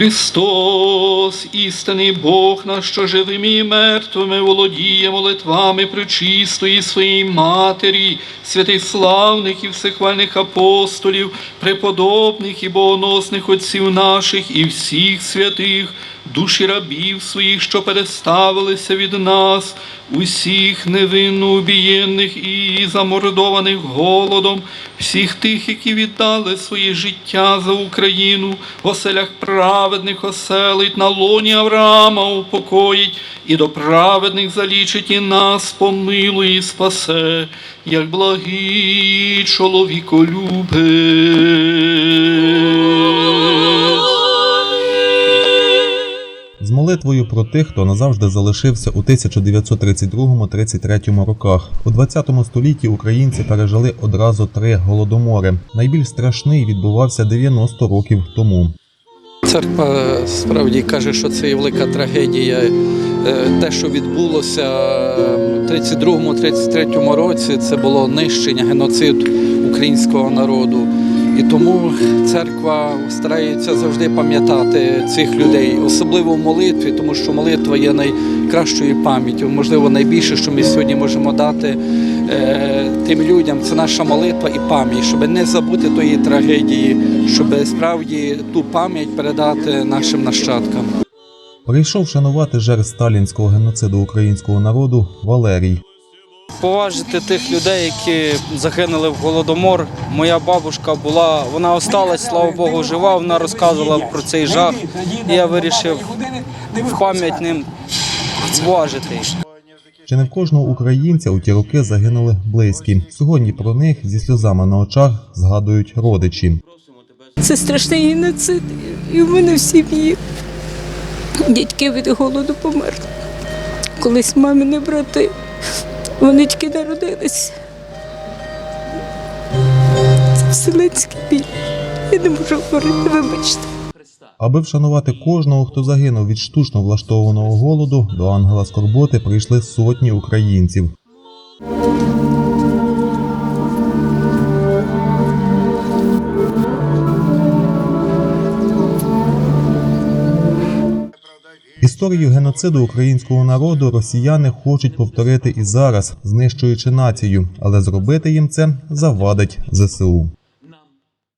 Христос, істинний Бог наш, що живими і мертвими володіє молитвами пречистої своєї Матері, святих славних і всехвальних апостолів, преподобних і богоносних отців наших і всіх святих, душі рабів своїх, що переставилися від нас, усіх невинно убієнних і замордованих голодом, всіх тих, які віддали своє життя за Україну, в оселях праведних оселить, на лоні Авраама упокоїть, і до праведних залічить і нас помилує і спасе, як благий чоловіколюбець. З молитвою про тих, хто назавжди залишився у 1932-33 роках. У 20 столітті українці пережили одразу три голодомори. Найбільш страшний відбувався 90 років тому. Церква справді каже, що це є велика трагедія. Е, Те, що відбулося в 32-33 році, це було нищення, геноцид українського народу. І тому церква старається завжди пам'ятати цих людей, особливо в молитві, тому що молитва є найкращою пам'яттю. Можливо, найбільше, що ми сьогодні можемо дати е, тим людям, це наша молитва і пам'ять, щоб не забути тої трагедії, щоб справді ту пам'ять передати нашим нащадкам. Прийшов шанувати жертв сталінського геноциду українського народу Валерій. Поважити тих людей, які загинули в голодомор. Моя бабушка була, вона осталась, слава Богу, жива. Вона розказувала про цей жах. І я вирішив в пам'ять ним зважити. Чи не в кожного українця у ті роки загинули близькі? Сьогодні про них зі сльозами на очах згадують родичі. Це страшний геноцид. І в мене в сім'ї дядьки від голоду померли. Колись мамини брати. Вони тільки народилися. Це вселенський біль. Я не можу говорити, вибачте. Аби вшанувати кожного, хто загинув від штучно влаштованого голоду, до ангела скорботи прийшли сотні українців. Історію геноциду українського народу росіяни хочуть повторити і зараз, знищуючи націю, але зробити їм це завадить ЗСУ.